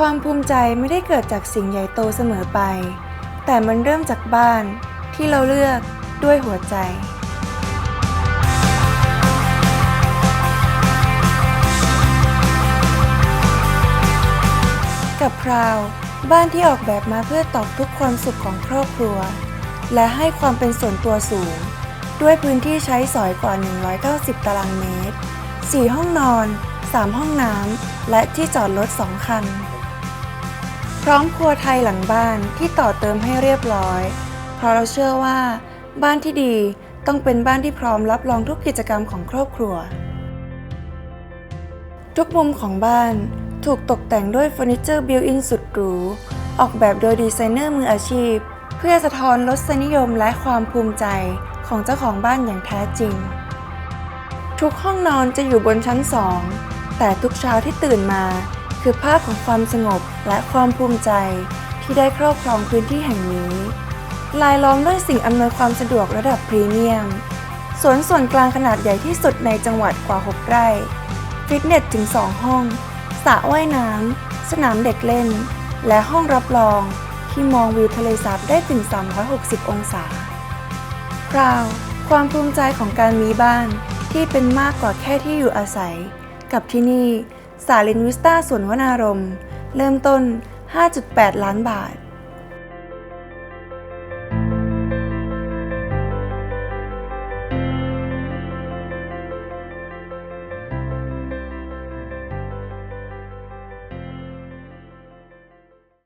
ความภูมิใจไม่ได้เกิดจากสิ่งใหญ่โตเสมอไป แต่มันเริ่มจากบ้านที่เราเลือกด้วยหัวใจ กับพราวบ้านที่ออกแบบมาเพื่อตอบทุกความสุขของครอบครัว และให้ความเป็นส่วนตัวสูง ด้วยพื้นที่ใช้สอยกว่า 190 ตารางเมตร 4 ห้องนอน 3 ห้องน้ำ และที่จอดรถ 2 คัน พร้อมครัวไทยหลังบ้านที่ต่อเติมให้เรียบร้อย เพราะเราเชื่อว่า บ้านที่ดีต้องเป็นบ้านที่พร้อมรับรองทุกกิจกรรมของครอบครัว ทุกมุมของบ้านถูกตกแต่งด้วยเฟอร์นิเจอร์บิวอินสุดหรู ออกแบบโดยดีไซเนอร์มืออาชีพ เพื่อสะท้อนรสนิยมและความภูมิใจของเจ้าของบ้านอย่างแท้จริง ทุกห้องนอนจะอยู่บนชั้นสองแต่ทุกเช้าที่ตื่นมา คือภาพของความสงบและความภูมิใจที่ได้ครอบครองพื้นที่แห่งนี้ ลายล้อมด้วยสิ่งอำนวยความสะดวกระดับพรีเมียม สวนส่วนกลางขนาดใหญ่ที่สุดในจังหวัดกว่า 6 ไร่ ฟิตเนสถึง 2 ห้องสระว่ายน้ำ สนามเด็กเล่น และห้องรับรองที่มองวิวทะเลสาบได้ถึง 360 องศาพราว ความภูมิใจของการมีบ้านที่เป็นมากกว่าแค่ที่อยู่อาศัย กับที่นี่ สาลินวิสตาสวนวนารมณ์เริ่มต้น 5.8 ล้านบาท